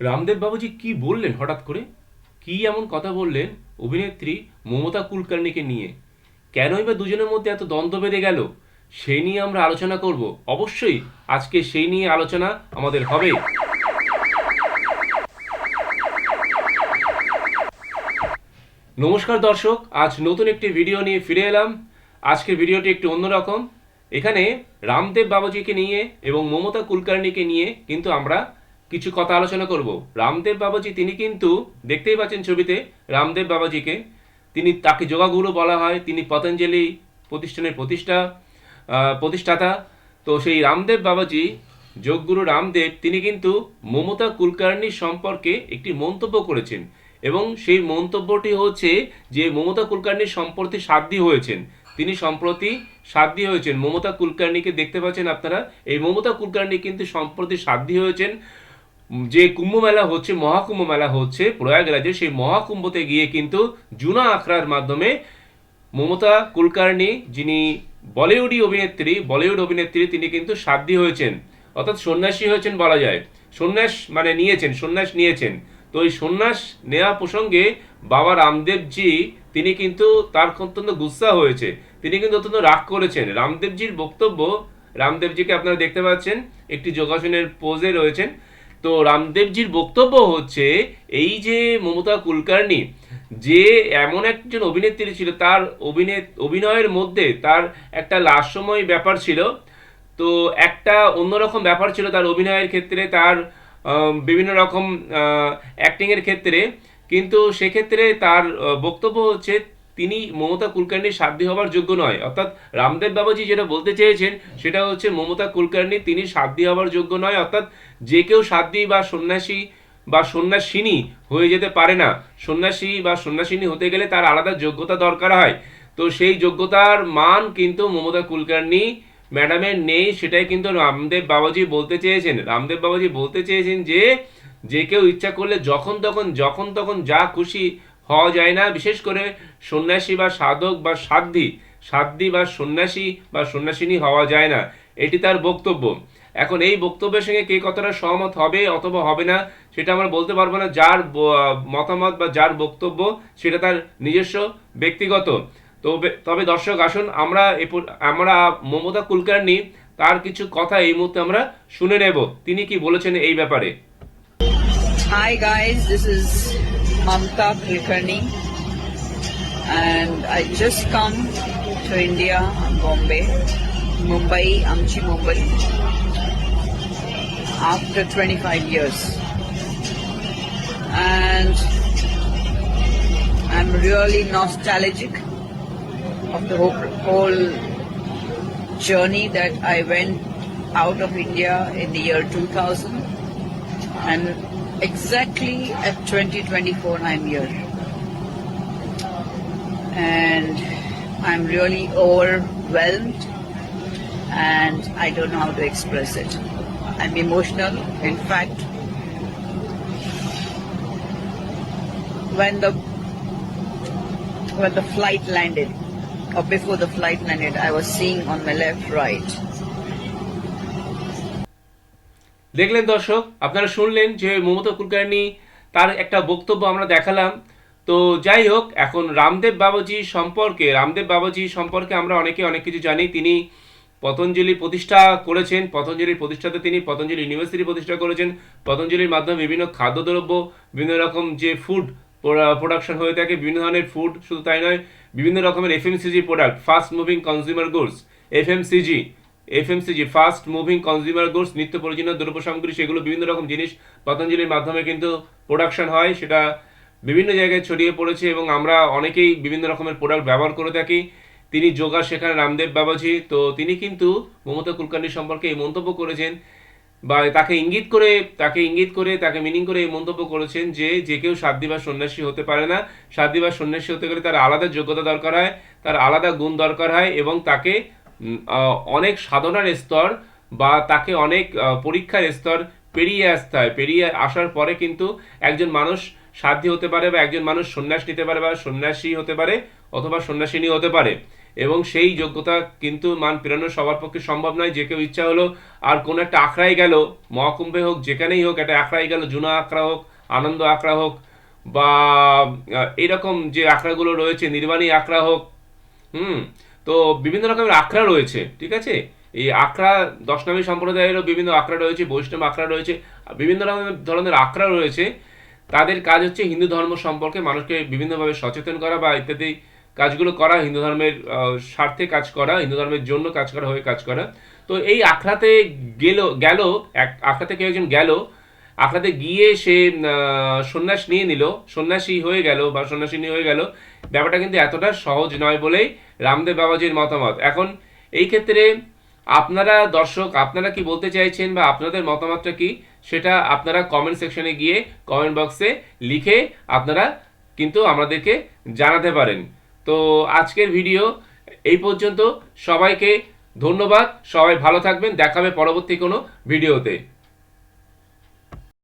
রামদেব বাবুজি কি বললেন হঠাৎ করে? কি এমন কথা বললেন অভিনেত্রী মমতা কুলকার্নিকে নিয়ে? কেনই বা দুজনের মধ্যে এত দ্বন্দ্ব বেঁধে গেল? সেই নিয়ে আমরা আলোচনা করব। অবশ্যই আজকে সেই নিয়ে আলোচনা আমাদের হবে। নমস্কার দর্শক, আজ নতুন একটি ভিডিও নিয়ে ফিরে এলাম। আজকের ভিডিওটি একটু অন্যরকম। এখানে রামদেব বাবাজিকে নিয়ে এবং মমতা কুলকার্নিকে নিয়ে কিন্তু আমরা কিছু কথা আলোচনা করব। রামদেব বাবাজি, তিনি কিন্তু, দেখতেই পাচ্ছেন ছবিতে, রামদেব বাবাজিকে। তিনি তাকে যোগাগুরু বলা হয়, তিনি পতঞ্জলি প্রতিষ্ঠানের প্রতিষ্ঠা প্রতিষ্ঠাতা। তো সেই রামদেব বাবাজি, যোগগুরু রামদেব, তিনি কিন্তু মমতা কুলকার্নি সম্পর্কে একটি মন্তব্য করেছেন। এবং সেই মন্তব্যটি হচ্ছে যে, মমতা কুলকার্নির সম্প্রতি সাধ্যী হয়েছেন। তিনি সম্প্রতি সাধ্যী হয়েছেন। মমতা কুলকার্নিকে দেখতে পাচ্ছেন আপনারা। এই মমতা কুলকার্নি কিন্তু সম্প্রতি সাধ্যী হয়েছেন। যে কুম্ভ মেলা হচ্ছে মহাকুম্ভ মেলা হচ্ছে প্রয়াগরাজে সেই মহাকুম্ভতে গিয়ে কিন্তু জুনা আখড়ার মাধ্যমে মমতা কুলকার্নি যিনি বলিউডি অভিনেত্রী, বলিউড অভিনেত্রী, তিনি কিন্তু সাধ্যী হয়েছেন। অর্থাৎ সন্ন্যাসী হয়েছেন বলা যায়। সন্ন্যাস মানে নিয়েছেন, সন্ন্যাস নিয়েছেন। তো এই সন্ন্যাস নেওয়া প্রসঙ্গে বাবা রামদেবজি, তিনি কিন্তু তার অত্যন্ত গুসা হয়েছে। তিনি কিন্তু অত্যন্ত রাগ করেছেন। রামদেবজির বক্তব্য, রামদেবজিকে আপনারা দেখতে পাচ্ছেন, একটি যোগাসনের পোজে রয়েছেন। তো রামদেবজির বক্তব্য হচ্ছে এই যে মমতা কুলকার্নি, যে এমন একজন অভিনেত্রী ছিল, তার অভিনেত অভিনয়ের মধ্যে তার একটা লাস্যময় ব্যাপার ছিল। তো একটা অন্যরকম ব্যাপার ছিল তার অভিনয়ের ক্ষেত্রে, তার বিভিন্ন রকম অ্যাক্টিংয়ের ক্ষেত্রে। কিন্তু সেক্ষেত্রে তার বক্তব্য হচ্ছে তিনি মমতা কুলকার্নির সাধ্যী হওয়ার যোগ্য নয়। অর্থাৎ রামদেব বাবাজি যেটা বলতে চেয়েছেন, সেটা হচ্ছে মমতা কুলকার্নি তিনি সাধ্যী হওয়ার যোগ্য নয়, অর্থাৎ যে কেউ সাধ্যী বা সন্ন্যাসী বা সন্ন্যাসিনী হয়ে যেতে পারে না। সন্ন্যাসী বা সন্ন্যাসিনী হতে গেলে তার আলাদা যোগ্যতা দরকার হয়। তো সেই যোগ্যতার মান কিন্তু মমতা কুলকার্নি ম্যাডামের নেই, সেটাই কিন্তু রামদেব বাবাজি বলতে চেয়েছেন। রামদেব বাবাজি বলতে চেয়েছেন যে যে কেউ ইচ্ছা করলে যখন তখন যখন তখন যা খুশি হওয়া যায় না। বিশেষ করে সন্ন্যাসী বা সাধক বা সাধ্যী সাধ্যী বা সন্ন্যাসী বা সন্ন্যাসিনী হওয়া যায় না। এটি তার বক্তব্য। এখন এই বক্তব্যের সঙ্গে কে কতটা সহমত হবে অথবা হবে না, সেটা আমরা বলতে পারব না। যার মতামত বা যার বক্তব্য সেটা তার নিজস্ব ব্যক্তিগত। তবে তবে দর্শক, আসুন আমরা আমরা মমতা কুলকার্নি, তার কিছু কথা এই মুহূর্তে আমরা শুনে নেব। তিনি কি বলেছেন এই ব্যাপারে? Mamta Kulkarni and I just come to India, Bombay, Mumbai, Amchi Mumbai. After 25 years. And I'm really nostalgic of the whole, whole journey that I went out of India in the year 2000 and exactly at 2024 I'm here and I'm really overwhelmed and I don't know how to express it. I'm emotional. In fact, when the when the flight landed, or before the flight landed, I was seeing on my left, right, দেখলেন দর্শক, আপনারা শুনলেন যে মমতা কুলকার্নি তার একটা বক্তব্য আমরা দেখালাম। তো যাই হোক, এখন রামদেব বাবাজি সম্পর্কে, রামদেব বাবাজি সম্পর্কে আমরা অনেকে অনেক কিছু জানি। তিনি পতঞ্জলি প্রতিষ্ঠা করেছেন পতঞ্জলির প্রতিষ্ঠাতে তিনি পতঞ্জলি ইউনিভার্সিটি প্রতিষ্ঠা করেছেন। পতঞ্জলির মাধ্যমে বিভিন্ন খাদ্যদ্রব্য, বিভিন্ন রকম যে ফুড প্রোডাকশন হয়ে থাকে, বিভিন্ন ধরনের ফুড শুধু তাই নয়, বিভিন্ন রকমের FMCG product fast moving consumer goods FMCG FMCG fast moving consumer goods নিত্য প্রয়োজনীয় দ্রব্য সামগ্রী, সেগুলো বিভিন্ন রকম জিনিস পতঞ্জলির মাধ্যমে কিন্তু প্রোডাকশন হয়। সেটা বিভিন্ন জায়গায় ছড়িয়ে পড়েছে এবং আমরা অনেকেই বিভিন্ন রকমের প্রোডাক্ট ব্যবহার করে থাকি। তিনি যোগা শেখান, রামদেব বাবাজি। তো তিনি কিন্তু মমতা কুলকার্নি সম্পর্কে এই মন্তব্য করেছেন বা তাকে ইঙ্গিত করে, তাকে ইঙ্গিত করে, তাকে মিনিং করে এই মন্তব্য করেছেন যে যে কেউ সাধ্যী বা সন্ন্যাসী হতে পারে না। সাধ্যী বা সন্ন্যাসী হতে গেলে তার আলাদা যোগ্যতা দরকার হয়, তার আলাদা গুণ দরকার হয় এবং তাকে অনেক সাধনার স্তর বা তাকে অনেক পরীক্ষার স্তর পেরিয়ে আসতে হয়। পেরিয়ে আসার পরে কিন্তু একজন মানুষ সাধ্যী হতে পারে বা একজন মানুষ সন্ন্যাস নিতে পারে বা সন্ন্যাসী হতে পারে অথবা সন্ন্যাসিনী হতে পারে। এবং সেই যোগ্যতা কিন্তু মান পেরানো সবার পক্ষে সম্ভব নয়। যে কেউ ইচ্ছা হলো আর কোনো একটা আখড়ায় গেল মহাকুম্ভে হোক যেখানেই হোক একটা আখড়ায় গেল জুনা আখড়া হোক আনন্দ আখড়া হোক বা আহ, এইরকম যে আখড়াগুলো রয়েছে নির্বাণী আখড়া হোক হুম তো বিভিন্ন রকমের আখড়া রয়েছে, ঠিক আছে? এই আখড়া, দশনামী সম্প্রদায়েরও বিভিন্ন আখড়া রয়েছে, বৈষ্ণব আখড়া রয়েছে বিভিন্ন রকমের ধরনের আখড়া রয়েছে। তাদের কাজ হচ্ছে হিন্দু ধর্ম সম্পর্কে মানুষকে বিভিন্নভাবে সচেতন করা বা ইত্যাদি কাজগুলো করা, হিন্দু ধর্মের স্বার্থে কাজ করা, হিন্দু ধর্মের জন্য কাজ করা, হয়ে কাজ করা। তো এই আখড়াতে গেল গেল, এক আখড়াতে কেউ একজন গেল আখড়াতে গিয়ে সে সন্ন্যাস নিয়ে নিল। সন্ন্যাসী হয়ে গেল বা সন্ন্যাসিনী হয়ে গেল। ব্যাপারটা কিন্তু এতটা সহজ নয় বলেই রামদেব বাবাজির মতামত। এখন এই ক্ষেত্রে আপনারা দর্শক, আপনারা কি বলতে চাইছেন বা আপনাদের মতামতটা কি, সেটা আপনারা কমেন্ট সেকশনে গিয়ে কমেন্ট বক্সে লিখে আপনারা কিন্তু আমাদেরকে জানাতে পারেন। তো আজকের ভিডিও এই পর্যন্ত। সবাইকে ধন্যবাদ। সবাই ভালো থাকবেন। দেখাবে পরবর্তী কোনো ভিডিওতে